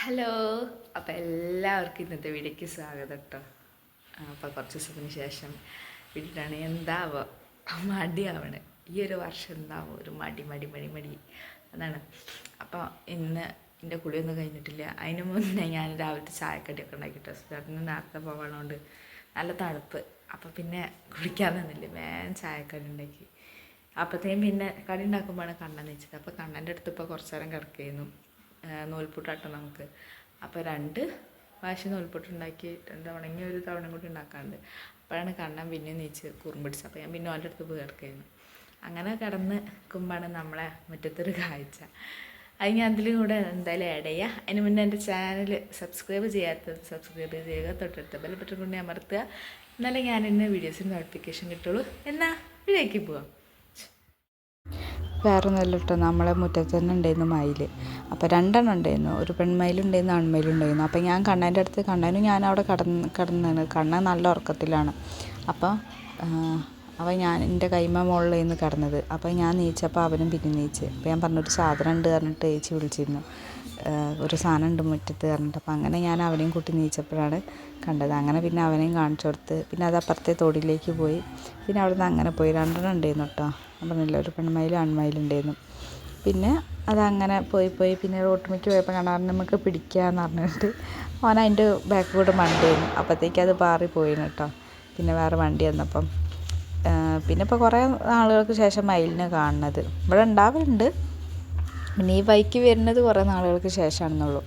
Hello. അപ്പോൾ എല്ലാവർക്കും ഇന്നത്തെ വീഡിയോയ്ക്ക് സ്വാഗതം കേട്ടോ അപ്പോൾ കുറച്ച് ദിവസത്തിന് ശേഷം വീട്ടിലാണ്. എന്താവോ? മടിയാവണ്. ഈ ഒരു വർഷം എന്താവോ? ഒരു മടി മടി മടി മടി. അതാണ്. അപ്പോൾ ഇന്ന് എന്റെ കുളിയൊന്നും കഴിഞ്ഞിട്ടില്ല. അതിന് മുന്നേ ഞാൻ രാവിലത്തെ ചായക്കടിയൊക്കെ ഉണ്ടാക്കിയിട്ടു ചേട്ടന് നേരത്തെ പോകണോണ്ട് നല്ല തണുപ്പ്. അപ്പോൾ പിന്നെ കുളിക്കാൻ തന്നില്ല വേഗം ചായക്കടി ഉണ്ടാക്കി. അപ്പോഴത്തേക്കും പിന്നെ കടി ഉണ്ടാക്കുമ്പോഴാണ് കണ്ണൻ വെച്ചത് അപ്പോൾ കണ്ണന്റെ അടുത്ത് ഇപ്പോൾ കുറച്ച് നേരം കിടക്കുകയായിരുന്നു നൂൽപുട്ടാട്ടോ നമുക്ക്. അപ്പോൾ രണ്ട് വാശി നൂൽപുട്ട് ഉണ്ടാക്കി രണ്ട് ഉണങ്ങിയ ഒരു തവണ കൂടി ഉണ്ടാക്കാറുണ്ട് അപ്പോഴാണ് കണ്ണൻ പിന്നെ നീച്ച് കുറുമ്പിടിച്ചത് അപ്പോൾ ഞാൻ പിന്നെ ഓന്റെ അടുത്ത് പോയി അങ്ങനെ കിടന്ന് നിൽക്കുമ്പോഴാണ് നമ്മളെ മുറ്റത്തൊരു കാഴ്ച. അത് ഞാൻ അതിലും കൂടെ എന്തായാലും ആഡ് ചെയ്യുക അതിന് മുന്നേ എന്റെ ചാനൽ സബ്സ്ക്രൈബ് ചെയ്യാത്തത് സബ്സ്ക്രൈബ് ചെയ്യുക തൊട്ടടുത്ത ബെൽ ബട്ടൺ കൊണ്ട് അമർത്തുക. എന്നാലേ ഞാൻ എന്നെ വീഡിയോസിന് നോട്ടിഫിക്കേഷൻ കിട്ടുള്ളൂ. എന്നാൽ വീഡിയോയ്ക്ക് പോവാം. വേറെ ഒന്നുമല്ല കേട്ടോ നമ്മളെ മുറ്റത്ത് തന്നെ ഉണ്ടായിരുന്നു മയിൽ അപ്പോൾ രണ്ടെണ്ണം ഉണ്ടായിരുന്നു. ഒരു പെൺമയിലുണ്ടായിരുന്നു ആൺമയിലുണ്ടായിരുന്നു അപ്പോൾ ഞാൻ കണ്ണന്റെ അടുത്ത് കണ്ണനും ഞാൻ അവിടെ കടന്ന് കിടന്നാണ്. കണ്ണൻ നല്ല ഉറക്കത്തിലാണ്. അപ്പോൾ അപ്പോൾ ഞാൻ എന്റെ കൈമ മുകളിലായിരുന്നു കിടന്നത്. അപ്പോൾ ഞാൻ നീച്ചപ്പോൾ അവനും പിന്നെ നീച്ച്. അപ്പോൾ ഞാൻ പറഞ്ഞു ഒരു സാധനം ഉണ്ട് പറഞ്ഞിട്ട് ഏച്ചി വിളിച്ചിരുന്നു. ഒരു സാധനം ഉണ്ട് മുറ്റത്ത് പറഞ്ഞിട്ട്. അപ്പോൾ അങ്ങനെ ഞാൻ അവനെയും കൂട്ടി നീച്ചപ്പോഴാണ് കണ്ടത്. അങ്ങനെ പിന്നെ അവനെയും കാണിച്ചു കൊടുത്ത് പിന്നെ അത് അപ്പുറത്തെ തോടിലേക്ക് പോയി. പിന്നെ അവിടെ നിന്ന് അങ്ങനെ പോയി. രണ്ടെണ്ണം ഉണ്ടായിരുന്നു കേട്ടോ. ഞാൻ പറഞ്ഞില്ല ഒരു പെൺമയിലും ആൺമയിലുണ്ടായിരുന്നു പിന്നെ അതങ്ങനെ പോയി പോയി പിന്നെ റോട്ടുമിക്ക് പോയപ്പോൾ കണ്ടാൽ നമുക്ക് പിടിക്കാമെന്ന് പറഞ്ഞിട്ട്. അവൻ അതിന്റെ ബാക്ക് കൂടെ മണ്ടിയായിരുന്നു അപ്പോഴത്തേക്ക് അത് പാറി പോയിരുന്നു കേട്ടോ. പിന്നെ വേറെ വണ്ടി വന്നപ്പം. പിന്നെ ഇപ്പോൾ കുറേ നാളുകൾക്ക് ശേഷം മയിലിനെ കാണുന്നത്. ഇവിടെ ഉണ്ടാവലുണ്ട്. പിന്നെ ഈ ബൈക്ക് വരുന്നത് കുറേ നാളുകൾക്ക് ശേഷമാണെന്നുള്ളൂ.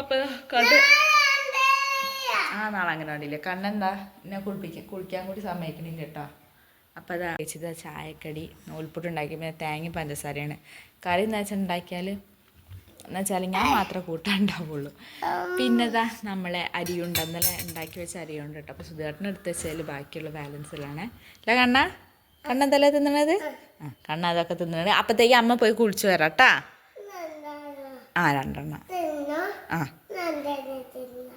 അപ്പോൾ കണ്ട് ആ അങ്ങനെ കണ്ണെന്താ? എന്നെ കുളിപ്പിക്ക കുളിക്കാൻ കൂടി സമ്മതിക്കണില്ല കേട്ടോ. അപ്പോൾ അതാ ചായക്കടി നൂൽപ്പുട്ട് ഉണ്ടാക്കി. പിന്നെ തേങ്ങ പഞ്ചസാരയാണ് കറി എന്താ വെച്ചാൽ ഉണ്ടാക്കിയാൽ എന്ന് വെച്ചാൽ ഞാൻ മാത്രമേ കൂട്ടാണ്ടാവുള്ളൂ ഇതാ നമ്മളെ അരിയുണ്ട് ഇന്നലെ ഉണ്ടാക്കി വെച്ച അരിയുണ്ട് കേട്ടോ. അപ്പോൾ സുധേട്ടൻ എടുത്ത് വെച്ചാൽ ബാക്കിയുള്ള ബാലൻസിലാണ് അല്ല കണ്ണ? കണ്ണ എന്തല്ലേ തിന്നണത്? ആ കണ്ണ അതൊക്കെ തിന്നണത് അപ്പോഴത്തേക്ക് അമ്മ പോയി കുളിച്ചു വരാം കേട്ടാ ആ രണ്ടെണ്ണം. ആ.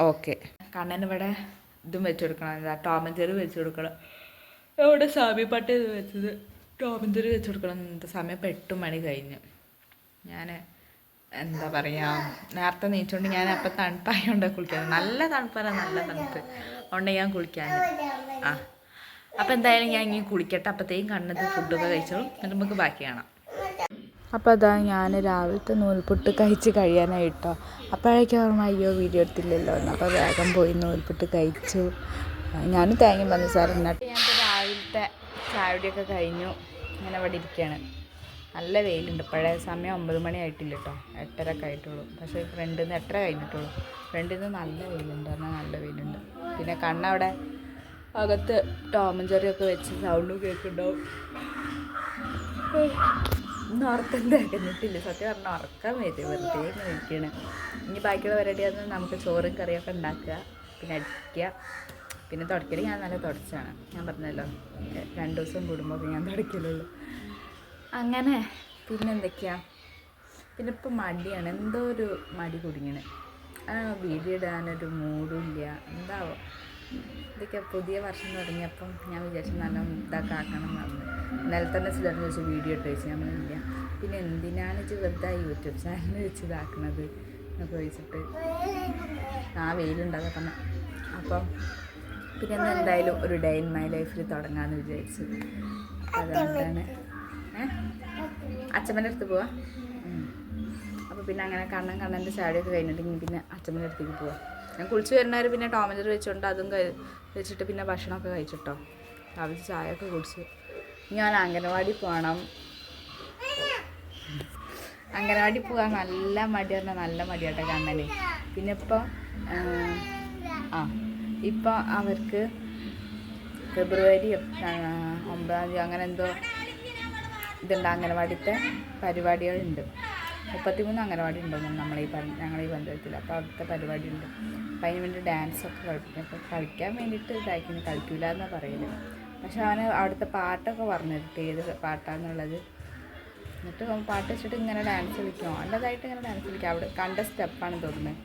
ഓക്കെ. കണ്ണന് ഇവിടെ ഇതും വെച്ചു കൊടുക്കണം. എന്താ ടോമഞ്ചേരി വെച്ചു കൊടുക്കണം. ഇവിടെ ഇത് വെച്ചത്? ടോമഞ്ചേറി വെച്ചു കൊടുക്കണം. സമയം എട്ട് മണി കഴിഞ്ഞു. ഞാൻ എന്താ പറയുക നേരത്തെ നീച്ചുകൊണ്ട് ഞാൻ അപ്പം തണുപ്പായോണ്ട് കുളിക്കാൻ നല്ല തണുപ്പല്ല നല്ല തണുപ്പ്. അതുകൊണ്ട് ഞാൻ കുളിക്കാൻ ആ. അപ്പം എന്തായാലും ഞാൻ ഇനി കുളിക്കട്ടെ. അപ്പോഴത്തേക്കും കണ്ണത് ഫുഡൊക്കെ കഴിച്ചോളും. എന്നിട്ട് നമുക്ക് ബാക്കി കാണാം. അപ്പോൾ അതാ ഞാൻ രാവിലത്തെ നൂൽപുട്ട് കഴിച്ച് കഴിയാനായിട്ടോ. അപ്പോഴേക്കും ഓർമ്മ അയ്യോ വീഡിയോ എടുത്തില്ലല്ലോ എന്ന്. അപ്പോൾ വേഗം പോയി നൂൽപുട്ട് കഴിച്ചു. ഞാനും തേങ്ങയും പഞ്ചസാര ഞാൻ രാവിലത്തെ ചായടിയൊക്കെ കഴിഞ്ഞു. ഞാൻ അവിടെ ഇരിക്കുകയാണ് നല്ല വെയിലുണ്ട്. പഴയ സമയം ഒമ്പത് മണി ആയിട്ടില്ല കേട്ടോ എട്ടര ഒക്കെ ആയിട്ടുള്ളൂ. പക്ഷേ ഫ്രണ്ടിൽ നിന്ന് എട്ടര കഴിഞ്ഞിട്ടുള്ളൂ. ഫ്രണ്ടിൽ നിന്ന് നല്ല വെയിലുണ്ട്. പറഞ്ഞാൽ നല്ല വെയിലുണ്ട്. പിന്നെ കണ്ണവിടെ അകത്ത് ടോമൻ ചെറിയൊക്കെ വെച്ച് സൗണ്ടും കേൾക്കുന്നുണ്ടാവും. ഇന്ന് ഉറക്കം കഴിഞ്ഞിട്ടില്ല സത്യം പറഞ്ഞാൽ ഉറക്കം വരും. വെറുതെ ഇങ്ങനെ ഇനി ബാക്കിയുള്ള പരിപാടിയാണ് നമുക്ക് ചോറും കറിയൊക്കെ ഉണ്ടാക്കുക. പിന്നെ അടിക്കുക. പിന്നെ തുടയ്ക്കൽ ഞാൻ നല്ല തുടച്ചാണ്. ഞാൻ പറഞ്ഞല്ലോ. രണ്ട് ദിവസം കൂടുമ്പോൾ ഞാൻ തുടയ്ക്കലുള്ളൂ അങ്ങനെ. പിന്നെ എന്തൊക്കെയാ പിന്നെ ഇപ്പം മടിയാണ്. എന്തോ ഒരു മടി കുടുങ്ങിയാണ് വീഡിയോ ഇടാനൊരു മൂഡും ഇല്ല എന്താവോ? ഇതൊക്കെ പുതിയ വർഷം തുടങ്ങിയപ്പം ഞാൻ വിചാരിച്ചു നല്ല ഇതൊക്കെ ആക്കണം എന്ന്. ഇന്നലെ തന്നെ സിലറിന് വെച്ച് വീഡിയോ ഇട്ട് വെച്ച്. ഞാൻ ഇല്ല പിന്നെ എന്തിനാണ് ഇത് വെറുതെ യൂട്യൂബ് ചാനൽ വെച്ച് ഇതാക്കണത് എന്നൊക്കെ ചോദിച്ചിട്ട്. ആ വെയിലുണ്ടാകാൻ പറഞ്ഞു അപ്പം പിന്നെ എന്തായാലും ഒരു ഡേ ഇൻ മൈ ലൈഫിൽ തുടങ്ങാമെന്ന് വിചാരിച്ചു. അതുകൊണ്ടാണ് അച്ഛമ്മന്റെ അടുത്ത് പോവാ. അപ്പോൾ പിന്നെ അങ്ങനെ കണ്ണൻ കണ്ണന്റെ ചാടിയൊക്കെ കഴിഞ്ഞിട്ടുണ്ടെങ്കിൽ പിന്നെ അച്ഛമ്മന്റെ അടുത്തേക്ക് പോവാ. ഞാൻ കുളിച്ച് വരുന്നവർ പിന്നെ ടോമജർ വെച്ചുകൊണ്ട് അതും വെച്ചിട്ട് പിന്നെ ഭക്ഷണമൊക്കെ കഴിച്ചിട്ടോ. രാവിലെ ഒക്കെ കുടിച്ച്. ഞാൻ അംഗനവാടി പോകണം അംഗനവാടി പോകാൻ നല്ല മടി പറഞ്ഞാൽ നല്ല മടിയാട്ടോ കണ്ണനെ. പിന്നെ ഇപ്പോൾ ആ ഇപ്പോൾ അവർക്ക് ഫെബ്രുവരി ഒമ്പതാം തീയതി അങ്ങനെ എന്തോ ഇതുണ്ട് അംഗനവാടിത്തെ പരിപാടികളുണ്ട്. മുപ്പത്തിമൂന്ന് അംഗനവാടി ഉണ്ടെന്ന് നമ്മളെ ഈ പഞ്ചായത്തിൽ അപ്പോൾ അവിടുത്തെ പരിപാടി ഉണ്ട് അപ്പം അതിന് വേണ്ടി ഡാൻസൊക്കെ കളിപ്പിക്കും. അപ്പോൾ കളിക്കാൻ വേണ്ടിയിട്ട് ഇതായിരിക്കും. കളിക്കില്ല എന്നാണ് പറയുന്നത് പക്ഷെ അവന് അവിടുത്തെ പാട്ടൊക്കെ പറഞ്ഞു തരട്ടെ ഏത് പാട്ടാന്നുള്ളത്. എന്നിട്ട് പാട്ട് വെച്ചിട്ട് ഇങ്ങനെ ഡാൻസ് കളിക്കും. അവന്റെതായിട്ട് ഇങ്ങനെ ഡാൻസ് കളിക്കും. അവിടെ കണ്ട സ്റ്റെപ്പാണ് തോന്നുന്നത്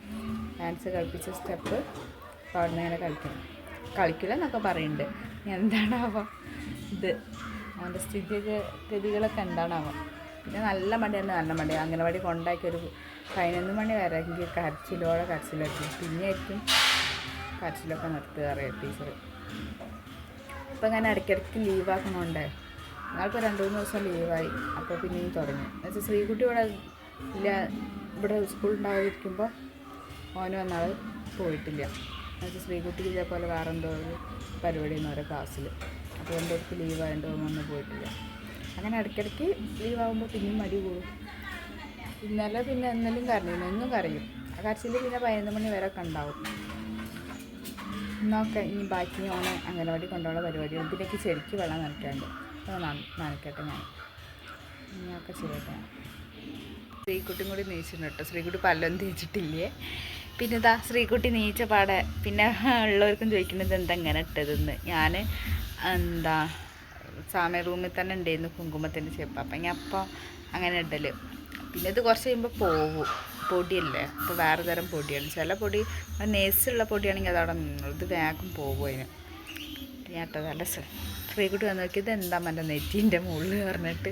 ഡാൻസ് കളിപ്പിച്ച സ്റ്റെപ്പ് അപ്പോൾ അവിടെ നിന്ന് ഇങ്ങനെ കളിക്കണം കളിക്കില്ല എന്നൊക്കെ പറയുന്നുണ്ട് എന്താണാവോ ഇത്. അവന്റെ സ്ഥിതി ഗതികളൊക്കെ എന്താണാവോ. പിന്നെ നല്ല മടിയാണ് നല്ല മടി അംഗനവാടി കൊണ്ടാക്കി ഒരു പതിനൊന്ന് മണി വരെ എനിക്ക് കരച്ചിലോടെ കരച്ചിലെത്തി പിന്നെ ആയിരിക്കും കരച്ചിലൊക്കെ നിർത്തുക അറിയാം ടീച്ചർ ഇപ്പം ഞാൻ ഇടയ്ക്കിടയ്ക്ക് ലീവാക്കുന്നുണ്ട് ഞങ്ങൾക്ക് രണ്ട് മൂന്ന് ദിവസം ലീവായി അപ്പോൾ പിന്നെയും തുടങ്ങി. എന്നുവെച്ചാൽ ശ്രീകുട്ടി ഇവിടെ ഇല്ല ഇവിടെ സ്കൂൾ ഉണ്ടായിരിക്കുമ്പോൾ ഓന് വന്നാൾ പോയിട്ടില്ല. എന്നുവെച്ചാൽ ശ്രീകുട്ടിക്ക് ഇതേപോലെ വേറെന്തോ ഒരു പരിപാടി എന്ന് ഓരോ ക്ലാസ്സിൽ എന്റെ അടുത്ത് ലീവായതുകൊണ്ട് ഒന്നും പോയിട്ടില്ല. അങ്ങനെ ഇടയ്ക്കിടയ്ക്ക് ലീവാകുമ്പോൾ പിന്നെയും മടി കൂടും. ഇന്നലെ പിന്നെ എന്നാലും കരഞ്ഞിരുന്നു എന്നും കരയും. ആ കരച്ചിൽ പിന്നെ പതിനൊന്ന് മണി വരെ ഒക്കെ ഉണ്ടാവും. എന്നൊക്കെ ഇനി ബാക്കി ഓനെ അംഗനവാടി കൊണ്ടുള്ള പരിപാടി ഇതിലേക്ക് ചെടിക്ക് വെള്ളം നനയ്ക്കാണ്ട്. അപ്പോൾ നന- നനയ്ക്കട്ടെ ഞാൻ. ഇനിയൊക്കെ ചെയ്യട്ടെ ശ്രീകുട്ടിയും കൂടി നീച്ചിട്ടുണ്ട് കേട്ടോ. ശ്രീകുട്ടി പല്ലൊന്നും തേച്ചിട്ടില്ലേ? പിന്നെ ഇതാ ശ്രീകുട്ടി നീച്ച പാടെ പിന്നെ ഉള്ളവർക്കും ചോദിക്കുന്നത് എന്താ ഇങ്ങനെ ഇട്ടതെന്ന്. ഞാൻ എന്താ സാമയ റൂമിൽ തന്നെ ഉണ്ടായിരുന്നു കുങ്കുമത്തിന്റെ ചെപ്പ് അപ്പം ഞാൻ അപ്പോൾ അങ്ങനെ ഇടൽ പിന്നെ ഇത് കുറച്ച് കഴിയുമ്പോൾ പോവും. പൊടിയല്ലേ? അപ്പോൾ വേറെ തരം പൊടിയാണ്. ചില പൊടി നേഴ്സുള്ള പൊടിയാണെങ്കിൽ അതവിടെ നിന്നു ഇത് വേഗം പോകും അതിന്. ഞാൻ ഇട്ടത് നല്ല ശ്രീകുട്ടി വന്ന് നോക്കി ഇത് എന്താ മറ്റേ നെറ്റീന്റെ മുകളിൽ? പറഞ്ഞിട്ട്.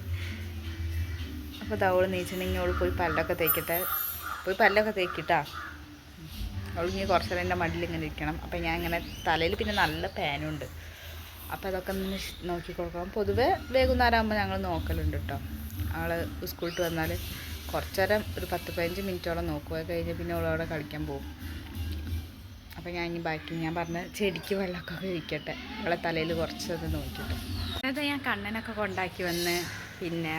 അപ്പോൾ തവൾ നീച്ചിട്ടുണ്ടെങ്കിൽ അവൾ പോയി പല്ലൊക്കെ തേക്കട്ടെ. പോയി പല്ലൊക്കെ തേക്കിട്ടാ. അവൾ ഇനി കുറച്ചേരം എന്റെ മടിയിൽ ഇങ്ങനെ ഇരിക്കണം. അപ്പം ഞാൻ ഇങ്ങനെ തലയിൽ പിന്നെ നല്ല പാനുണ്ട്. അപ്പോൾ അതൊക്കെ ഒന്ന് നോക്കി കൊടുക്കണം പൊതുവേ വൈകുന്നേരം ആകുമ്പോൾ ഞങ്ങൾ നോക്കലുണ്ട് കേട്ടോ ആൾ സ്കൂളിട്ട് വന്നാൽ കുറച്ചേരം ഒരു പത്ത് പതിനഞ്ച് മിനിറ്റോളം നോക്കുക കഴിഞ്ഞ് പിന്നെ അവളവിടെ കളിക്കാൻ പോകും. അപ്പോൾ ഞാൻ ഇനി ബാക്കി ഞാൻ പറഞ്ഞ ചെടിക്ക് വെള്ളമൊക്കെ ഒഴിക്കട്ടെ. അവളെ തലയിൽ കുറച്ചത് നോക്കിയിട്ട്. അത് ഞാൻ കണ്ണനൊക്കെ കൊണ്ടാക്കി വന്ന് പിന്നെ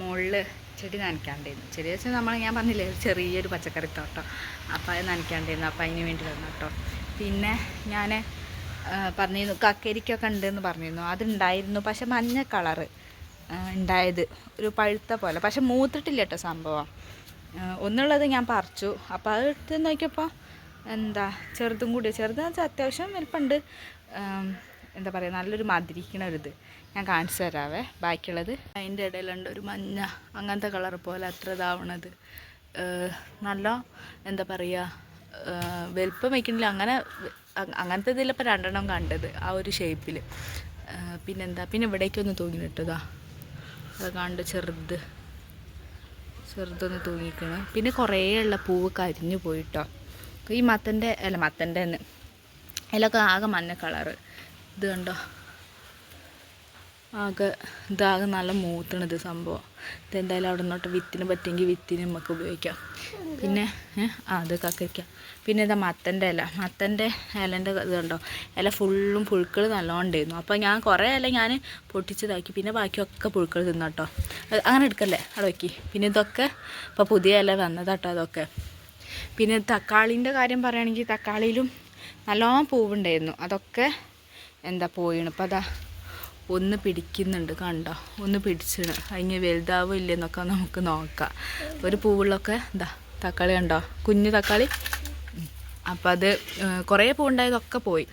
മുകളിൽ ചെടി നനയ്ക്കാണ്ടായിരുന്നു ചെടി വെച്ചാൽ നമ്മൾ ഞാൻ പറഞ്ഞില്ലേ ചെറിയൊരു പച്ചക്കറി തോട്ടം. അപ്പോൾ അത് നനയ്ക്കാണ്ടായിരുന്നു അപ്പോൾ അതിന് വേണ്ടി വന്നു കേട്ടോ പിന്നെ ഞാൻ പറഞ്ഞിരുന്നു. കക്കരിക്കൊക്കെ ഉണ്ടെന്ന് പറഞ്ഞിരുന്നു. അതുണ്ടായിരുന്നു. പക്ഷെ മഞ്ഞ കളറ് ഉണ്ടായത്. ഒരു പഴുത്ത പോലെ. പക്ഷെ മൂത്തിട്ടില്ല കേട്ടോ സംഭവം. ഒന്നുള്ളത് ഞാൻ പറിച്ചു. അപ്പോൾ അത് എടുത്ത് നോക്കിയപ്പോൾ എന്താ ചെറുതും കൂടി. വെച്ചാൽ അത്യാവശ്യം വലിപ്പമുണ്ട്. എന്താ പറയുക നല്ലൊരു മതിരിക്കണ ഒരിത്. ഞാൻ കാണിച്ചു തരാവേ. ബാക്കിയുള്ളത് അതിന്റെ ഇടയിലുണ്ട് ഒരു മഞ്ഞ അങ്ങനത്തെ കളർ പോലെ അത്ര ഇതാവണത്. നല്ല എന്താ പറയുക വലിപ്പം വയ്ക്കണില്ല അങ്ങനെ അങ്ങനത്തെ ഇതിലിപ്പോൾ രണ്ടെണ്ണം കണ്ടത് ആ ഒരു ഷേപ്പിൽ പിന്നെന്താ? പിന്നെ ഇവിടേക്കൊന്ന് തൂങ്ങി ഇട്ടതാ അത് കണ്ട് ചെറുത്. ചെറുതൊന്ന് തൂങ്ങിക്കണം. പിന്നെ കുറേ ഉള്ള പൂവ് കരിഞ്ഞു പോയിട്ടോ. ഈ മത്തന്റെ അല്ല മത്തന്റെ തന്നെ അതിലൊക്കെ ആകെ മഞ്ഞ കളറ്. ഇത് കണ്ടോ? ആകെ ഇതാകെ നല്ല മൂത്തണത് സംഭവം. ഇതെന്തായാലും അവിടെ നിന്നോട്ട് വിത്തിന് പറ്റിയെങ്കിൽ വിത്തിന് നമുക്ക് ഉപയോഗിക്കാം. പിന്നെ അത് കക്കയ്ക്കാം പിന്നെ ഇതാ മത്തന്റെ ഇല. മത്തന്റെ ഇലന്റെ ഇത് കണ്ടോ? ഇല ഫുള്ളും പുഴുക്കൾ നല്ലോണം ഉണ്ടായിരുന്നു അപ്പോൾ ഞാൻ കുറേ ഇല ഞാൻ പൊട്ടിച്ചതാക്കി. പിന്നെ ബാക്കിയൊക്കെ പുഴുക്കൾ തിന്നട്ടോ. അങ്ങനെ എടുക്കല്ലേ? അവിടെ വയ്ക്കി പിന്നെ ഇതൊക്കെ ഇപ്പോൾ പുതിയ ഇല വന്നതാട്ടോ അതൊക്കെ. പിന്നെ തക്കാളീന്റെ കാര്യം പറയുകയാണെങ്കിൽ തക്കാളിയിലും നല്ലോണം പൂവുണ്ടായിരുന്നു. അതൊക്കെ എന്താ പോയിണ്? അപ്പോൾ അതാ ഒന്ന് പിടിക്കുന്നുണ്ട് കണ്ടോ? ഒന്ന് പിടിച്ചിണ്. അതിന് വലുതാവും ഇല്ലെന്നൊക്കെ നമുക്ക് നോക്കാം. ഒരു പൂവുള്ളൊക്കെ എന്താ തക്കാളി കണ്ടോ? കുഞ്ഞു തക്കാളി. അപ്പം അത് കുറേ പൂണ്ടായതൊക്കെ പോയി.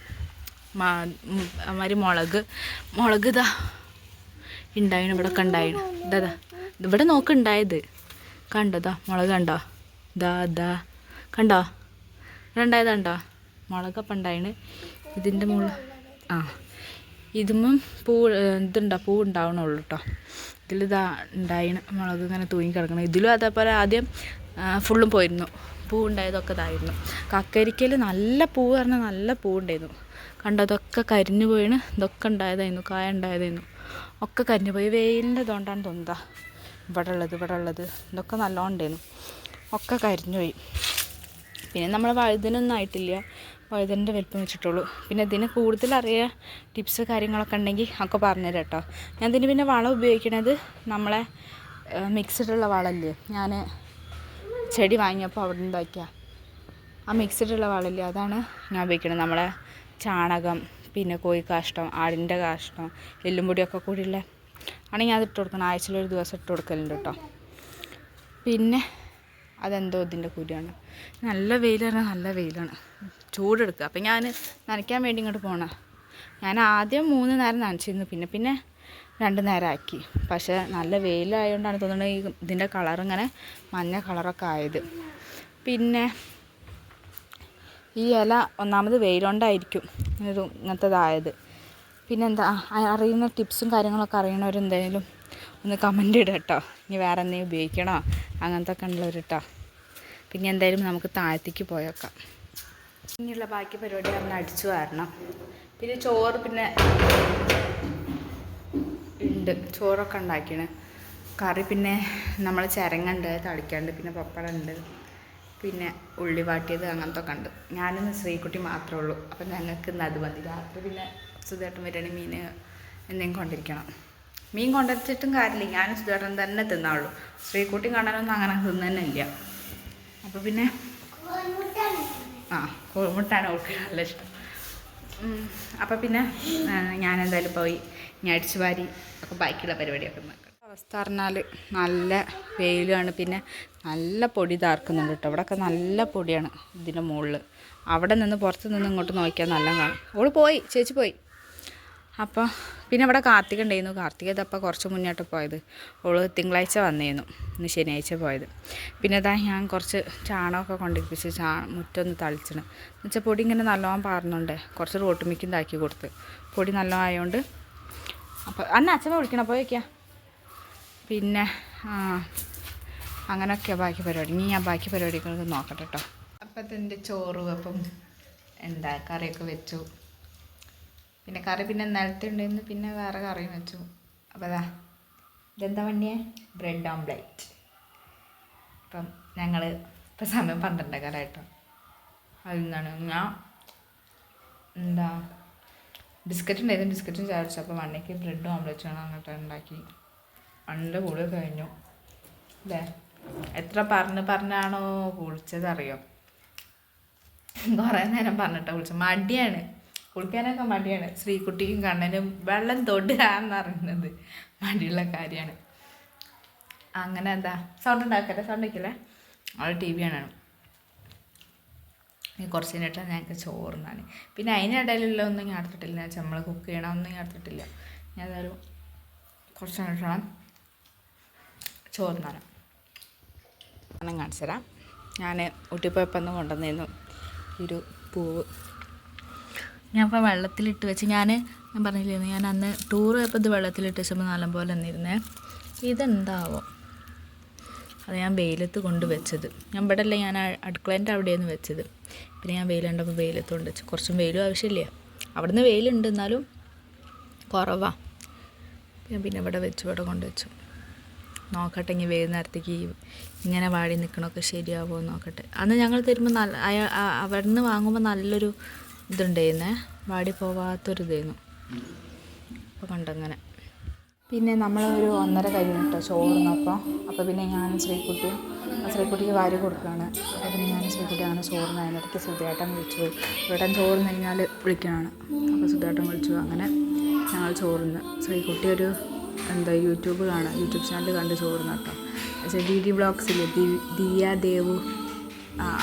മാതിരി മുളക് മുളക് ഇതാ ഉണ്ടായിന് ഇവിടെ ഒക്കെ ഉണ്ടായിന് ഇതാ. ഇവിടെ നോക്കുണ്ടായത് കണ്ടതാ മുളക് കണ്ടോ? ദാ ദാ കണ്ടോ? ഇവിടെ ഉണ്ടായതുണ്ടോ മുളകപ്പം ഉണ്ടായിന് ഇതിന്റെ മുള ആ ഇതുമ്പം പൂ ഇതുണ്ടോ പൂ ഉണ്ടാവണുള്ളൂ കേട്ടോ ഇതിലിതാ ഉണ്ടായിന് മുളക് ഇങ്ങനെ തൂങ്ങി കിടക്കണം. ഇതിലും അതേപോലെ ആദ്യം ഫുള്ളും പോയിരുന്നു. പൂ ഉണ്ടായതൊക്കെ ഇതായിരുന്നു കക്കരിക്കയിൽ നല്ല പൂ പറഞ്ഞാൽ നല്ല പൂ ഉണ്ടായിരുന്നു കണ്ടോ അതൊക്കെ കരിഞ്ഞു പോയിന് ഇതൊക്കെ ഉണ്ടായതായിരുന്നു കായ ഉണ്ടായതായിരുന്നു. ഒക്കെ കരിഞ്ഞു പോയി. വെയിലിന്റെ ഇതുകൊണ്ടാണ് തോന്നുക ഇവിടെ ഉള്ളത് ഇവിടെ ഉള്ളത് ഇതൊക്കെ നല്ലോണം ഉണ്ടായിരുന്നു. ഒക്കെ കരിഞ്ഞു പോയി. പിന്നെ നമ്മൾ വഴുതനൊന്നും ആയിട്ടില്ല. വഴുതന്റെ വലിപ്പം വെച്ചിട്ടുള്ളൂ. പിന്നെ ഇതിന് കൂടുതൽ അറിയാൻ ടിപ്സ് കാര്യങ്ങളൊക്കെ ഉണ്ടെങ്കിൽ ഒക്കെ പറഞ്ഞുതരാം കേട്ടോ. ഞാൻ ഇതിന് പിന്നെ വളം ഉപയോഗിക്കണത് നമ്മളെ മിക്സ്ഡുള്ള വളമല്ലേ? ഞാൻ ചെടി വാങ്ങിയപ്പോൾ അവിടെ നിന്ന് ഇതാക്കിയ. ആ മിക്സിട്ടുള്ള വളമില്ലേ അതാണ് ഞാൻ ഉപയോഗിക്കുന്നത് നമ്മളെ ചാണകം പിന്നെ കോഴി കാഷ്ടം ആടിന്റെ കാഷ്ടം എല്ലും പൊടിയൊക്കെ കൂടിയുള്ള. ആണെങ്കിൽ അത് ഇട്ട് കൊടുക്കണം. ആഴ്ചയിൽ ഒരു ദിവസം ഇട്ട് കൊടുക്കലുണ്ട് കേട്ടോ. പിന്നെ അതെന്തോ ഇതിന്റെ കുരിയാണ് നല്ല വെയിലാണ് നല്ല വെയിലാണ്. ചൂടെടുക്കുക. അപ്പം ഞാൻ നനയ്ക്കാൻ വേണ്ടി ഇങ്ങോട്ട് പോകണം ഞാൻ ആദ്യം മൂന്ന് നേരം നനച്ചിരുന്നു. പിന്നെ പിന്നെ രണ്ട് നേരമാക്കി പക്ഷേ നല്ല വെയിലായതുകൊണ്ടാണ് തോന്നുന്നത് ഈ ഇതിന്റെ കളറിങ്ങനെ മഞ്ഞ കളറൊക്കെ ആയത്. പിന്നെ ഈ ഇല ഒന്നാമത് വെയിലുകൊണ്ടായിരിക്കും ഇത് ഇങ്ങനത്തേതായത്. പിന്നെന്താ അറിയുന്ന ടിപ്സും കാര്യങ്ങളൊക്കെ അറിയണവരെന്തായാലും ഒന്ന് കമന്റ് ഇടുക കേട്ടോ ഇനി വേറെ എന്തെങ്കിലും ഉപയോഗിക്കണോ? അങ്ങനത്തെ ഒക്കെ ഉള്ളവർ കേട്ടോ പിന്നെ എന്തായാലും നമുക്ക് താഴത്തേക്ക് പോയേക്കാം. ഇനിയുള്ള ബാക്കി പരിപാടി നമ്മൾ അടിച്ചു വരണം. പിന്നെ ചോറ് പിന്നെ ഉണ്ട്. ചോറൊക്കെ ഉണ്ടാക്കിയാണ് കറി പിന്നെ നമ്മൾ ചിരങ്ങുണ്ട് തളിക്കാണ്ട് പിന്നെ പപ്പടമുണ്ട് പിന്നെ ഉള്ളി വാട്ടിയത് അങ്ങനത്തെ ഒക്കെ ഉണ്ട്. ഞാനിന്ന് ശ്രീകുട്ടി മാത്രമേ ഉള്ളൂ. അപ്പം ഞങ്ങൾക്ക് ഇന്ന് അത് മതി. രാത്രി പിന്നെ സുധേട്ടൻ വരികയാണെങ്കിൽ മീൻ എന്തെങ്കിലും കൊണ്ടിരിക്കണം മീൻ കൊണ്ടുവച്ചിട്ടും കാര്യമില്ല. ഞാനും സുധേട്ടൻ തന്നെ തിന്നാവുള്ളൂ. ശ്രീകുട്ടി കാണാനൊന്നും അങ്ങനെ തിന്നെ ഇല്ല അപ്പോൾ പിന്നെ ആ കോഴിമുട്ടാണ് അവൾക്ക് നല്ല ഇഷ്ടം. അപ്പം പിന്നെ ഞാൻ എന്തായാലും പോയി ഞാൻ അടിച്ചു വാരി അപ്പോൾ ബാക്കിയുള്ള പരിപാടിയൊക്കെ നോക്കാം. അവസ്ഥ പറഞ്ഞാൽ നല്ല വെയിലാണ്. പിന്നെ നല്ല പൊടി താർക്കുന്നുണ്ട് കേട്ടോ ഇവിടെയൊക്കെ നല്ല പൊടിയാണ് ഇതിന്റെ മുകളിൽ അവിടെ നിന്ന് പുറത്ത് നിന്ന് ഇങ്ങോട്ട് നോക്കിയാൽ നല്ല കാണും. ഓൾ പോയി ചേച്ചി പോയി. അപ്പോൾ പിന്നെ ഇവിടെ കാർത്തിക ഉണ്ടായിരുന്നു. കാർത്തിക ഇതപ്പോൾ കുറച്ച് മുന്നോട്ട് പോയത്. ഓൾ തിങ്കളാഴ്ച വന്നിരുന്നു ഇന്ന് ശനിയാഴ്ച പോയത്. പിന്നെ ഇതാ ഞാൻ കുറച്ച് ചാണകമൊക്കെ കൊണ്ടിരിപ്പിച്ച് ചാ മുറ്റൊന്ന് തളിച്ചിട്ട് എന്നുവെച്ചാൽ പൊടി ഇങ്ങനെ നല്ലോണം പാർന്നുണ്ട്. കുറച്ച് റോട്ടുമിക്കും ഇതാക്കി കൊടുത്ത്. പൊടി നല്ലോണം ആയതുകൊണ്ട് അപ്പോൾ അന്ന് അച്ഛനെ വിളിക്കണം അപ്പോൾ വയ്ക്കുക പിന്നെ അങ്ങനെയൊക്കെയാണ് ബാക്കി പരിപാടി. ഇനി ഞാൻ ബാക്കി പരിപാടികളൊക്കെ നോക്കട്ടെ കേട്ടോ അപ്പം ഇതിന്റെ ചോറ് അപ്പം എന്താ കറിയൊക്കെ വെച്ചു. പിന്നെ കറി പിന്നെ നിലത്ത് പിന്നെ വേറെ കറിയും വെച്ചു. അപ്പോൾ അതാ ഇതെന്താ വണ്ടിയെ ബ്രെഡ് ഓംപ്ലേറ്റ് അപ്പം ഞങ്ങൾ ഇപ്പം സമയം പന്ത്രണ്ടേക്കാല കേട്ടോ അതെന്താണ്? ഞാൻ എന്താ ബിസ്ക്കറ്റ് ഉണ്ടായിരുന്നു ബിസ്ക്കറ്റും ചാടിച്ചു. അപ്പോൾ വണ്ണയ്ക്ക് ബ്രെഡും ഓംലെറ്റ് വേണം അങ്ങോട്ട് ഉണ്ടാക്കി. വണ്ണിന്റെ കൂടെ കഴിഞ്ഞു. അല്ലേ എത്ര പറഞ്ഞ് പറഞ്ഞാണോ കുളിച്ചത് അറിയോ കുറേ നേരം പറഞ്ഞിട്ടാണ് കുളിച്ചത്. മടിയാണ്. കുളിക്കാനൊക്കെ മടിയാണ്. ശ്രീകുട്ടിക്കും കണ്ണനും വെള്ളം തൊടുക എന്നറിയുന്നത് മടിയുള്ള കാര്യമാണ്. അങ്ങനെ എന്താ? സൗണ്ട് ഉണ്ടാക്കല്ലേ? സൗണ്ട് വയ്ക്കില്ലേ അവൾ ടി വി ആണ് കുറച്ച് കഴിഞ്ഞിട്ട് ഞങ്ങൾക്ക് ചോറിനാണ് പിന്നെ അതിനിടയിലുള്ള ഒന്നും ഞാൻ എടുത്തിട്ടില്ല നമ്മൾ കുക്ക് ചെയ്യണമെന്നും ഞാൻ എടുത്തിട്ടില്ല ഞാൻ ഏതായാലും കുറച്ച് കഴിഞ്ഞിട്ടാണ് ചോറിനാണ് ഞാൻ കാണിച്ചു തരാം. ഞാൻ ഊട്ടിപ്പോയപ്പോൾ ഒന്ന് കൊണ്ടുവന്നിരുന്നു ഈ ഒരു പൂവ്. ഞാൻ ഇപ്പോൾ വെള്ളത്തിലിട്ട് വെച്ച് ഞാൻ ഞാൻ പറഞ്ഞില്ലായിരുന്നു ഞാൻ അന്ന് ടൂർ പോയപ്പോൾ ഇത് വെള്ളത്തിലിട്ട് വെച്ചപ്പോൾ നല്ലപോലെ നിന്നിരുന്നേ. ഇതെന്താവോ? അത് ഞാൻ വെയിലത്ത് കൊണ്ട് വെച്ചത്. ഞാൻ ഇവിടെ ഞാൻ അടുക്കളേന്റെ അവിടെയാണ് വെച്ചത്. പിന്നെ ഞാൻ വെയിലുണ്ടപ്പോൾ വെയിലത്ത് കൊണ്ട് വെച്ചു. കുറച്ചും വെയിലും ആവശ്യമില്ല. അവിടുന്ന് വെയിലുണ്ട് എന്നാലും കുറവാ. ഞാൻ പിന്നെ ഇവിടെ വെച്ചു ഇവിടെ കൊണ്ട് വെച്ചു. നോക്കട്ടെ ഇനി നേരത്തേക്ക് ഇങ്ങനെ വാടി നിൽക്കണമൊക്കെ ശരിയാവുമോ നോക്കട്ടെ. അന്ന് ഞങ്ങൾ തരുമ്പോൾ നല്ല അയാൾ അവിടെ നിന്ന് വാങ്ങുമ്പോൾ നല്ലൊരു ഇതുണ്ടായിരുന്നേ. വാടി പോവാത്തൊരു ഇതായിരുന്നു അപ്പോൾ കണ്ടങ്ങനെ. പിന്നെ നമ്മളൊരു ഒന്നര കഴിഞ്ഞു കേട്ടോ ചോറിനപ്പോൾ അപ്പോൾ പിന്നെ ഞാൻ ശ്രീക്കുട്ടിയും ആ ശ്രീകുട്ടിക്ക് വാരി കൊടുക്കുകയാണ്. അപ്പോൾ പിന്നെ ഞാൻ ശ്രീക്കുട്ടിയാണ് അങ്ങനെ ചോറിന് അതിനിടയ്ക്ക് സുധേട്ടൻ വിളിച്ചു പോയി. സുധേട്ടൻ ചോറ് കഴിഞ്ഞാൽ വിളിക്കുകയാണ്. അപ്പോൾ സുധേട്ടൻ വിളിച്ചു. അങ്ങനെ ഞങ്ങൾ ചോറിന് ശ്രീക്കുട്ടി ഒരു എന്താ യൂട്യൂബ് കാണാം യൂട്യൂബ് ചാനൽ കണ്ട് ചോറ് കേട്ടോ. പക്ഷേ ഡി ഡി ബ്ലോഗ്സില്ലേ ദി ദിയ ദേവു.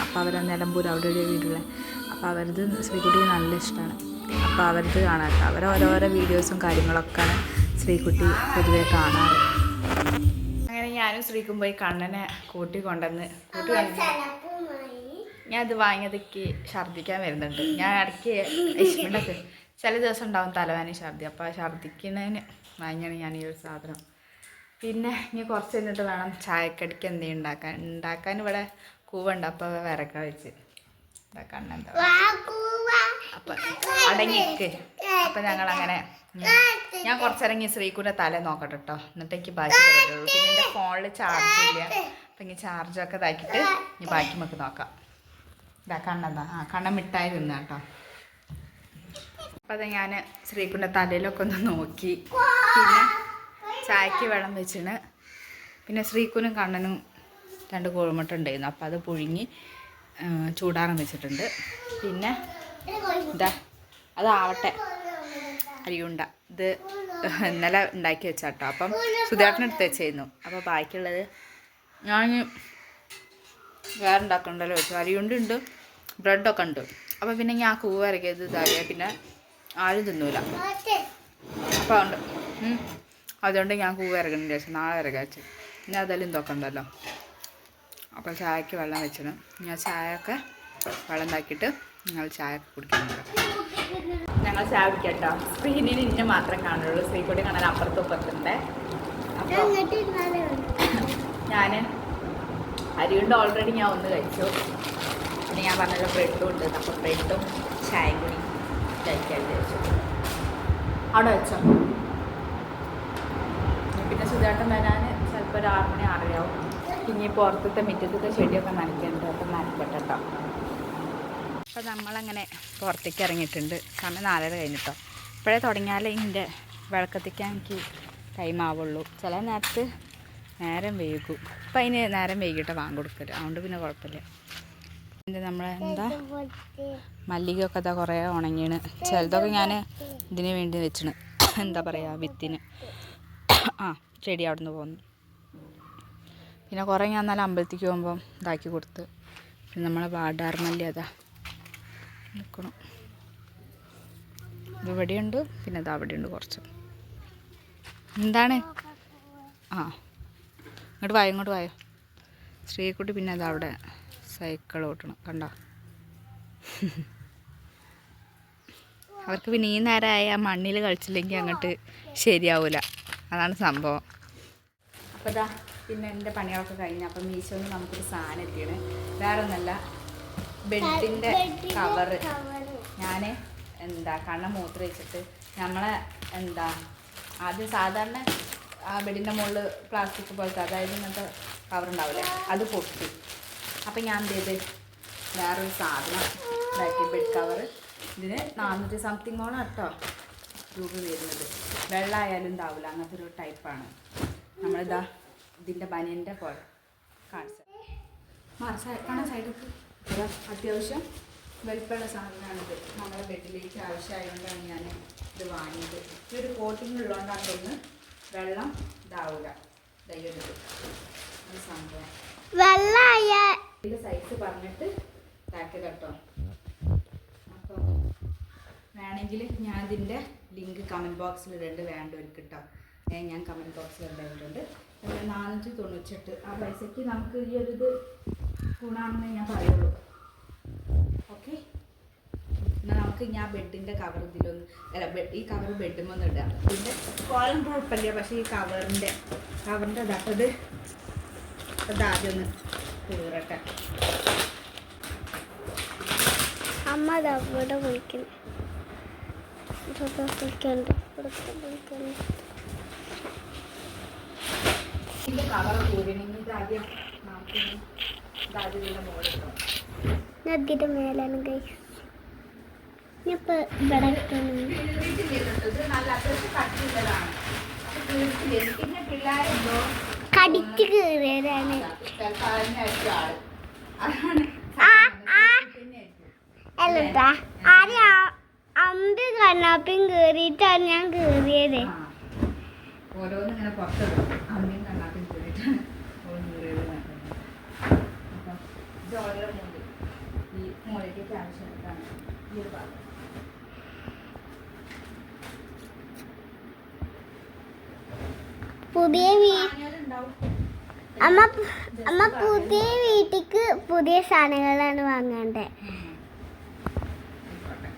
അപ്പോൾ അവരെ നിലമ്പൂർ അവിടെ ഒരു അപ്പോൾ അവരത് ശ്രീക്കുട്ടിക്ക് നല്ല ഇഷ്ടമാണ്. അപ്പോൾ അവരത് കാണാം കേട്ടോ. അവരോരോരോ വീഡിയോസും കാര്യങ്ങളൊക്കെയാണ് ശ്രീകുട്ടി പൊതുവേ കാണാറ്. അങ്ങനെ ഞാനും ശ്രീക്കും പോയി കണ്ണനെ കൂട്ടി കൊണ്ടുവന്ന് കൂട്ടി ഞാൻ അത് വാങ്ങിയതൊക്കെ ഛർദ്ദിക്കാൻ വരുന്നുണ്ട്. ഞാൻ ഇടയ്ക്ക് ഇഷ്ടമുണ്ടൊക്കെ ചില ദിവസം ഉണ്ടാവും തലവേന ഛർദി. അപ്പോൾ ആ ഛർദ്ദിക്കുന്നതിന് വാങ്ങിയാണ് ഞാൻ ഈ ഒരു സാധനം. പിന്നെ ഇനി കുറച്ച് കഴിഞ്ഞിട്ട് വേണം ചായക്കടിക്ക് എന്തെങ്കിലും ഉണ്ടാക്കാൻ. ഉണ്ടാക്കാൻ ഇവിടെ കൂവുണ്ട്. അപ്പോൾ വിറക്ക വെച്ച് ഉണ്ടാക്കാൻ അപ്പം അടങ്ങിക്ക്. അപ്പം ഞങ്ങൾ അങ്ങനെ ഞാൻ കുറച്ചിറങ്ങി ശ്രീകുന്റെ തല നോക്കട്ടെ കേട്ടോ എന്നിട്ട് എനിക്ക് ബാക്കി തരുള്ളൂ പിന്നെ എന്റെ ഫോണിൽ ചാർജ് ഇല്ല. അപ്പം ഇനി ചാർജൊക്കെ ഇതാക്കിയിട്ട് ഇനി ബാക്കി നമുക്ക് നോക്കാം. ഇതാ കണ്ണെന്താ ആ കണ്ണ മിഠായി തിന്നാ കേട്ടോ. അപ്പം അത് ഞാൻ ശ്രീകുന്റെ തലയിലൊക്കെ ഒന്ന് നോക്കി. പിന്നെ ചായക്ക് വെള്ളം വെച്ചിന് പിന്നെ ശ്രീകുനും കണ്ണനും രണ്ട് കോഴിമുട്ട ഉണ്ടായിരുന്നു. അപ്പം അത് പുഴുങ്ങി ചൂടാറം ചൂടാറാൻ വെച്ചിട്ടുണ്ട്. പിന്നെ ഇതാ അതാവട്ടെ. അരിയുണ്ട. ഇത് ഇന്നലെ ഉണ്ടാക്കി വെച്ചാട്ടോ. അപ്പം സുധേട്ടനെടുത്ത് വെച്ചായിരുന്നു അപ്പോൾ ബാക്കിയുള്ളത് ഞാൻ വേറെ ഉണ്ടാക്കണ്ടല്ലോ വെച്ചു അരിയുണ്ടുണ്ട് ബ്രെഡൊക്കെ ഉണ്ട്. അപ്പോൾ പിന്നെ ഞാൻ കൂവ് ഇറക്കിയത് ഇതായ പിന്നെ ആരും തിന്നൂല. അപ്പോൾ ഉണ്ട്. അതുകൊണ്ട് ഞാൻ കൂവ് ഇറങ്ങുന്നില്ല ചേച്ചി നാളെ ഇറങ്ങാ വെച്ചു പിന്നെ അതെല്ലാം തോക്കണ്ടല്ലോ അപ്പം ചായക്ക് വെള്ളം വെച്ചിടും. ഞാൻ ചായയൊക്കെ വെള്ളം ഉണ്ടാക്കിയിട്ട് ഞങ്ങൾ ചായ ഒക്കെ കുടിക്കുന്നുണ്ട് ഞങ്ങൾ ചാവിക്കട്ടോ സ്ക്രീനിൽ ഇന്നെ മാത്രം കാണുള്ളൂ. സ്ത്രീക്കൂടി കാണാൻ അപ്പുറത്തും ഇപ്പുറത്തുണ്ട്. ഞാൻ അരിയുണ്ട് ഓൾറെഡി ഞാൻ ഒന്ന് കഴിച്ചു. പിന്നെ ഞാൻ പറഞ്ഞല്ലോ ബ്രെഡും ഉണ്ട്. അപ്പോൾ ബ്രെഡും ചായ കൂടി കഴിക്കാൻ വിചാരിച്ചു. അവിടെ വെച്ചോ. പിന്നെ സുധാട്ടം വരാൻ ചിലപ്പോൾ ഒരു ആറ് മണി ആറരയാവും ഇനി പുറത്തത്തെ മിറ്റത്തൊക്കെ ചെടിയൊക്കെ നനയ്ക്കുന്നുണ്ട് അപ്പം നനയ്ക്കട്ടെ കേട്ടോ അപ്പോൾ നമ്മളങ്ങനെ പുറത്തേക്ക് ഇറങ്ങിയിട്ടുണ്ട്. സമയം നാലര കഴിഞ്ഞിട്ടോ. ഇപ്പോഴേ തുടങ്ങിയാലേ ഇതിന്റെ വിളക്കത്തിക്കാൻ എനിക്ക് ടൈം ആവുള്ളൂ. ചില നേരത്ത് നേരം വൈകും. അപ്പം അതിന് നേരം വൈകിട്ട് വാങ്ങി കൊടുക്കരുത് അതുകൊണ്ട് പിന്നെ കുഴപ്പമില്ല. ഇത് നമ്മളെന്താ മല്ലികയൊക്കെ അതാ കുറേ ഉണങ്ങിയാണ് ചിലതൊക്കെ ഞാൻ ഇതിന് വേണ്ടി വെച്ചിണ്. എന്താ പറയുക വിത്തിന്. ആ ചെടി അവിടെ നിന്ന് പോന്നു. പിന്നെ കുറേ ഞാൻ നല്ല അമ്പലത്തേക്ക് പോകുമ്പം ഇതാക്കി കൊടുത്ത്. പിന്നെ നമ്മളെ വാടാർ മല്ലി അതാ. നിൽക്കണം. ഇവിടെയുണ്ട് പിന്നെ ഇത് അവിടെയുണ്ട് കുറച്ച്. എന്താണ്? ആ. ഇങ്ങോട്ട് വായോ ഇങ്ങോട്ട് വായോ. സ്ത്രീക്കുട്ടി പിന്നെ അത് അവിടെ സൈക്കിൾ ഓട്ടണം കണ്ടോ? അവർക്ക് പിന്നെ ഈ നേരമായ മണ്ണിൽ കളിച്ചില്ലെങ്കിൽ അങ്ങോട്ട് ശരിയാവില്ല അതാണ് സംഭവം. അപ്പോൾ ഇതാ പിന്നെ എന്റെ പണികളൊക്കെ കഴിഞ്ഞ് അപ്പം മീശോന്ന് നമുക്കൊരു സാധനം എത്തിയാണ് വേറെ ഒന്നല്ല ബെഡിന്റെ കവറ്. ഞാൻ എന്താ കണ്ണ മൂത്ര വെച്ചിട്ട് നമ്മളെ എന്താ ആദ്യം സാധാരണ ആ ബെഡിന്റെ മുകളിൽ പ്ലാസ്റ്റിക് പോലത്തെ അതായത് ഇങ്ങനത്തെ കവർ ഉണ്ടാവില്ലേ അത് പൊട്ടി. അപ്പം ഞാൻ എന്ത് ചെയ്ത്? വേറൊരു സാധനം ഇതാക്കി ബെഡ് കവർ ഇതിന് നാനൂറ്റി സംതിങ്ങോളം കേട്ടോ രൂപ വരുന്നത്. വെള്ളമായാലും ഉണ്ടാവില്ല അങ്ങനത്തെ ഒരു ടൈപ്പാണ് നമ്മളിതാ ഇതിന്റെ ബനിയന്റെ പോലെ കാണിച്ചത്. മാറി സൈ- കാണാൻ സൈഡിലേക്ക് ഇതാ അത്യാവശ്യം വലിപ്പമുള്ള സാധനമാണിത് നമ്മുടെ ബെഡിലേക്ക് ആവശ്യമായതുകൊണ്ടാണ് ഞാൻ ഇത് വാങ്ങിയത്. ഈ ഒരു കോട്ടിങ് ഉള്ളതുകൊണ്ടാണ് വെള്ളം ഇതാവില്ല ദയ്യൊരു സംഭവം. ഇതിന്റെ സൈസ് പറഞ്ഞിട്ട് ഇതാക്കി കേട്ടോ അപ്പോൾ വേണമെങ്കിൽ ഞാൻ ഇതിന്റെ ലിങ്ക് കമന്റ് ബോക്സിൽ ഇടുന്നുണ്ട് വേണ്ടവർക്ക് ഒരു ഏ, ഞാൻ കമന്റ് ബോക്സിൽ ഇടേണ്ടിട്ടുണ്ട് നാനൂറ്റി തൊണ്ണൂറ്റെട്ട് ആ പൈസയ്ക്ക് നമുക്ക് ഈ ഒരു ഇത് ഗുണമാണെന്ന് ഞാൻ പറയുള്ളൂ. ഓക്കെ എന്നാൽ നമുക്ക് ഞാൻ ബെഡിന്റെ കവർ ഇതിലൊന്ന് അല്ല ബെഡ് ഈ കവർ ബെഡുമൊന്നും ഇടാം. പിന്നെ കോലം കുഴപ്പമില്ല പക്ഷേ ഈ കവറിന്റെ കവറിന്റെ ഇതാട്ടത് അതാദ്യം ഒന്ന് കീറട്ടെ അമ്മ ദാ ഇവിടെ വിളിക്കുന്നു. ഇവിടെ വിളിക്കണ്ട് ഇവിടെ വിളിക്കണ്ട് ഇതിന്റെ കവർ കൂടണമെങ്കിൽ ഇതാദ്യം നമുക്ക് അതിന്റെ മേലാണ് കൈ ഞാനിപ്പോ ഇവിടെ കടിച്ച് കീറിയതാണ്. അല്ലട്ടാ ആദ്യം കണ്ണാപ്പിയും കീറിയിട്ടാണ് ഞാൻ കീറിയത് ആ. ഓരോന്ന് മൂൽ ഈ മൂലയ്ക്ക് ആവശ്യമായിട്ടാണ് ഈ ഒരു ഭാഗം. പുതിയ അമ്മ അമ്മ പുതിയ വീട്ടിക്ക് പുതിയ സാധനങ്ങളാണ് വാങ്ങേണ്ടത് ഉം. ആയിക്കോട്ടെ.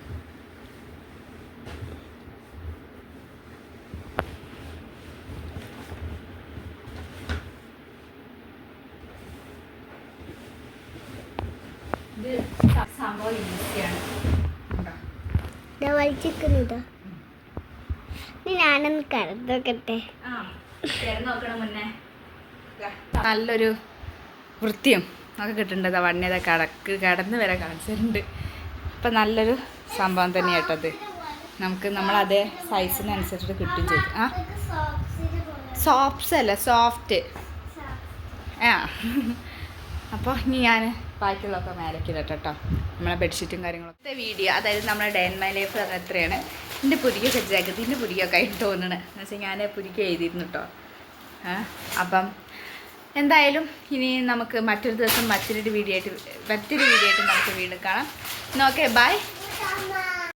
ഇത് സ- സംഭവം ഈസിയാണ് കണ്ടോ? ഇതാ വലിച്ചിരിക്കുന്നതാ ഇനി ഞാനൊന്ന് മുന്നേ. നല്ലൊരു വൃത്തിയും ഒക്കെ കിട്ടുന്നുണ്ട് വണ്യത കടക്ക് കടന്ന് വരെ കാണിച്ചിട്ടുണ്ട്. ഇപ്പൊ നല്ലൊരു സംഭവം തന്നെ കേട്ടത് നമുക്ക് നമ്മൾ അതേ സൈസിനനുസരിച്ചിട്ട് കിട്ടും ചെയ്തു. ആ? സോഫ്റ്റ്സ് അല്ല? സോഫ്റ്റ്. ആ. അപ്പോൾ ഇനി ഞാൻ ബാക്കിയുള്ളതൊക്കെ മേലേക്ക് ഇടട്ടെ കേട്ടോ. നമ്മളെ ബെഡ്ഷീറ്റും കാര്യങ്ങളൊക്കെ. വീഡിയോ അതായത് നമ്മുടെ ഡേ ആൻഡ് മൈ ലൈഫ് അത് എത്രയാണ്? എന്റെ പുതിയ ജഗതിന്റെ പുതിയൊക്കെ ആയിട്ട് തോന്നണത് എന്ന് വെച്ചാൽ ഞാൻ പുരിക്ക് എഴുതിയിരുന്നു കേട്ടോ അപ്പം എന്തായാലും ഇനി നമുക്ക് മറ്റൊരു ദിവസം മറ്റൊരു വീഡിയോ ആയിട്ട് മറ്റൊരു വീഡിയോ ആയിട്ട് നമുക്ക് വീണ്ടും കാണാം. Okay bye.